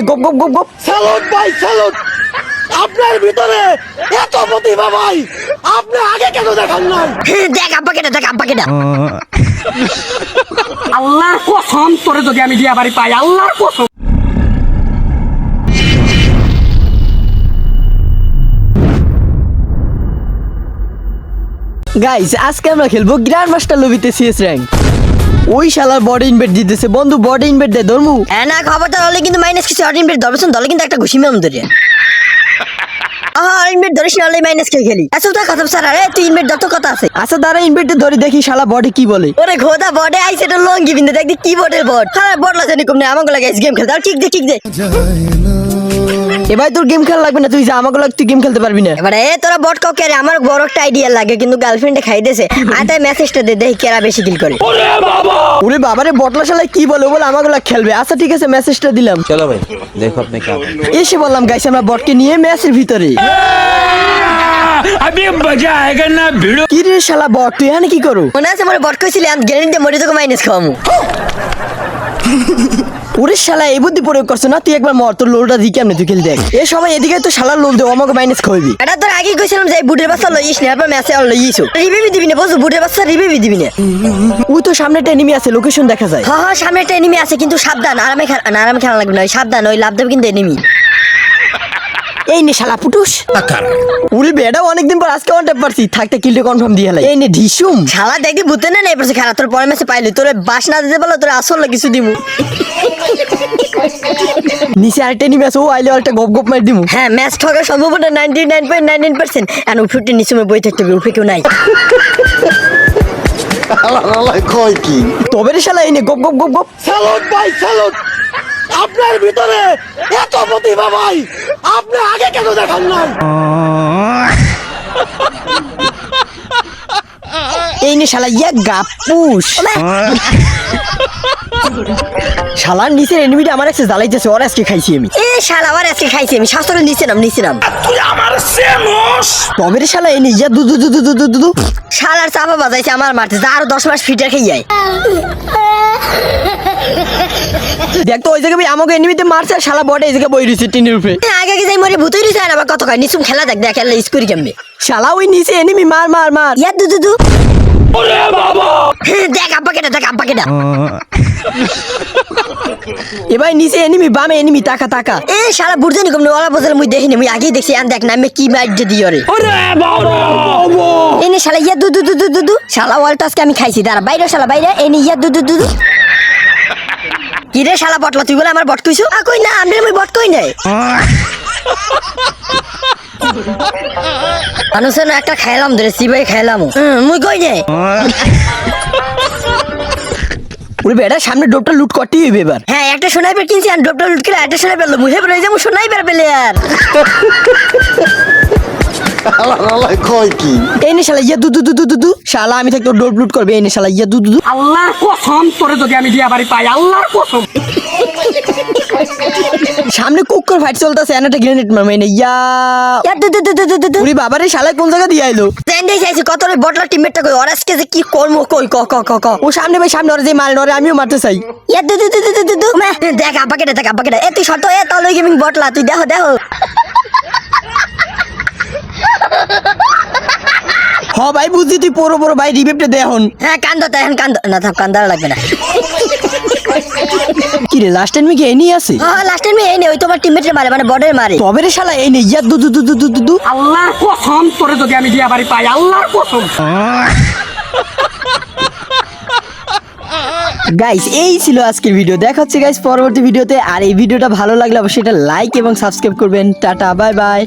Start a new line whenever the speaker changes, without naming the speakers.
গপ গপ গপ গপ।
স্যালুট ভাই স্যালুট আপনার ভিতরে এত প্রতিভা ভাই! আপনি আগে কেন দেখান নাই?
দেখ আব্বা কেটা দেখ আব্বা কেটা
আল্লাহর কসম তোরে যদি আমি দিয়া বাড়ি পাই আল্লাহর কসম।
গাইস আজকে আমরা খেলব গ্র্যান্ড মাস্টার লবিতে সিএস র্যাঙ্ক ওই শালার বডি ইনভেট দিতেছে। বন্ধু বডি ইনভেট দে ধর্মু।
হ্যাঁ না খবরটা হলে কিন্তু মাইনাস কিছু অরিন বেড ধরবেন দলে কিন্তু একটা ঘুষি মেম ধরে। আহা অরিন বেড ধরিস না হলে মাইনাস খেয়ে খেলি। তো কথা স্যার আরে তুই ইনভেট কথা আছে।
আচ্ছা দাঁড়া ইনভেটে ধরে দেখি শালা বডি কি বলে।
ওরে ঘোদা বডে আইছে এটা লঙ্গি বিন্দু দেখ কি হ্যাঁ কমনে আমাকে লাগে গেম খেলতে আর কিক দে কিক দে।
এবার তোর গেম খেলা লাগবে না তুই যা আমাকে তুই গেম খেলতে পারবি না।
এবার এ তোরা বট কাউকে রে আমার বড় একটা আইডিয়া লাগে কিন্তু গার্লফ্রেন্ডে খাই দেছে আর তাই মেসেজটা দে দেখি কেরা বেশি কিল করে।
ওরে বাবা! রে বটলা শালা কি বলে বলে আমাকে খেলবে। আচ্ছা ঠিক আছে মেসেজটা দিলাম।
চলো ভাই দেখো আপনি কা
এসে বললাম গাইস আমরা বটকে নিয়ে মেসের ভিতরে।
হ্যাঁ! আমি মজা আয়েগা না ভিড়ো।
কি রে শালা বট তুই এখানে কি করো?
মনে আছে আমার বট কইছিলি আমি গ্যারেন্টি মরে তোকে মাইনাস খাওয়ামু।
ওরে শালা এই বুদ্ধি প্রয়োগ করছ না? তুই একবার মর তোর লোলটা দিকে আমি তুই খেলে দেখ এ সময় এদিকে তো শালার লোল দেবো আমাকে মাইনাস খাওয়াবি
এটা তোর আগে কইছিলাম যে বুড়ের বুটের বাচ্চা লইস না এরপর ম্যাচে আর লইছো রিভিউ দিবি না বুঝছ? বুটের বাচ্চা রিভিউ দিবি না।
ও তো সামনে একটা এনিমি আছে লোকেশন দেখা যায়।
হ্যাঁ হ্যাঁ সামনে একটা এনিমি আছে কিন্তু সাবধান আরামে খেলা আরামে খেলা লাগবে না সাবধান ওই লাভ দেবে কিন্তু এনিমি
এই নে শালা পুটুস। উড়ি বেডা অনেকদিন পর আজকে অন পারছি। থাকতে কিলটা কনফার্ম দিয়ে হেলাই এই নে ঢিসুম।
শালা দেখবি বুঝতে না নেই পড়ছে খেলা তোর পরে ম্যাচে পাইলি। তোর বাস না দিতে পারল তোর আসল কিছু দিমু।
নিচে আরেকটা আছে ও আইলে আরেকটা গপ গপ মার দিমু।
হ্যাঁ ম্যাচ ঠকার সম্ভাবনা ninety nine point nine nine percent আর উপরে নিচে বই থাকতে হবে উপরে কেউ নাই।
কয় কি?
তবে রে শালা এই নে গপ গপ গপ গপ।
স্যালুট ভাই স্যালুট আপনার ভিতরে এত প্রতিভা ভাই আপনি আগে কেন দেখান নাই?
এই নিয়ে শালা ইয়া গাপুস। শালার নিচের এনিমিটা আমার একসাথে ওর আজকে খাইছি আমি।
এ শালা আমার আজকে খাইছি আমি শাস্ত্র নিচে নাম নিচে তুই
আমার সেমস তবে শালা এনি ইয়া দু দু দু দু দু দু
শালার চাপা বাজাইছে আমার মাঠে আরও দশ মাস ফিটার খেয়ে যায়
দেখ তো ওই জায়গায় আমাকে এনিমিতে মারছে শালা বটে এই জায়গায় বই রয়েছে টিনের উপরে।
এ, আগে যাই মরে ভূতই রয়েছে আর আবার কত কয়? নিচুম খেলা দেখ দেখ খেলা স্কুরি কেমবে
শালা ওই নিচে এনিমি মার মার মার।
ইয়া দু দু দু। হ্যাঁ, দেখ আব্বা কেটা দেখ আব্বা কেটা
এবার নিচে এনিমি বামে এনিমি তাকা তাকা।
এ শালা বুঝতে নি কমনে ওলা বদল মুই দেখিনি মুই আগেই দেখছি আন দেখ না আমি কি মাইট দিয়ে রে এনে শালা ইয়া দু দু দু দু দু দু। শালা ওয়াল টাস্কে আমি খাইছি দাঁড়া বাইরে শালা বাইরে এনে ইয়া দু দু দু। দু কি রে শালা বটলা তুই বলে আমার বট কইছো আ কই না আমি মুই বট কই নাই। মানুষের না একটা খাইলাম ধরে সিবাই খাইলাম। মুই কই নাই।
ওরে বেটা সামনে ডোপটা লুট করতেই হইবে এবার।
হ্যাঁ একটা সোনাইবার কিনছি আর ডবটা লুট করে একটা সোনাইবার লো মুহে বলে যাব সোনাইবার পেলে আর
কয় কি
এই নে শালা ইয়া দু দু দু দু দু দু শালা আমি থাকতে ডোপ লুট করবে এই নে শালা ইয়া দু দু দু
আল্লাহর কসম তোরে যদি আমি দিয়া বাড়ি পাই আল্লাহর কসম
সামনে কুকুর ফাইট চলতেছে এনাটা গ্রেনেড মারবে ইয়া
ইয়া
বাবারে শালা কোন জায়গা দিয়ে আইলো
কত রে বটলা টিমমেটটা কই অরাজকে যে কি করব কই ক ক ক ক
ও সামনে ভাই সামনে ওরে যে মাল নরে আমিও মারতে চাই
ইয়া দু দু দু দু দু দেখ আব্বা কেটে দেখ আব্বা কেটে এ তুই শর্ত এ তাহলে গেমিং বটলা তুই দেখো দেখো
হ ভাই বুঝছি তুই পড়ো পড়ো ভাই রিভেপটা দে এখন।
হ্যাঁ কান্দ তাই এখন কান্দ না থাক কান্দার লাগবে না।
কি রে লাস্ট টাইম কি এনি আছে?
হ্যাঁ লাস্ট টাইম এই নে ওই তোমার টিমমেটের মারে মানে বর্ডার মারে।
তবে রে শালা এই ইয়া দু দু দু দু দু দু দু।
আল্লাহর কসম তোরে যদি আমি দিয়া বাড়ি পাই আল্লাহর কসম।
গাইস এই ছিল আজকের ভিডিও দেখা হচ্ছে গাইস পরবর্তী ভিডিওতে আর এই ভিডিওটা ভালো লাগলে অবশ্যই এটা লাইক এবং সাবস্ক্রাইব করবেন। Tata bye bye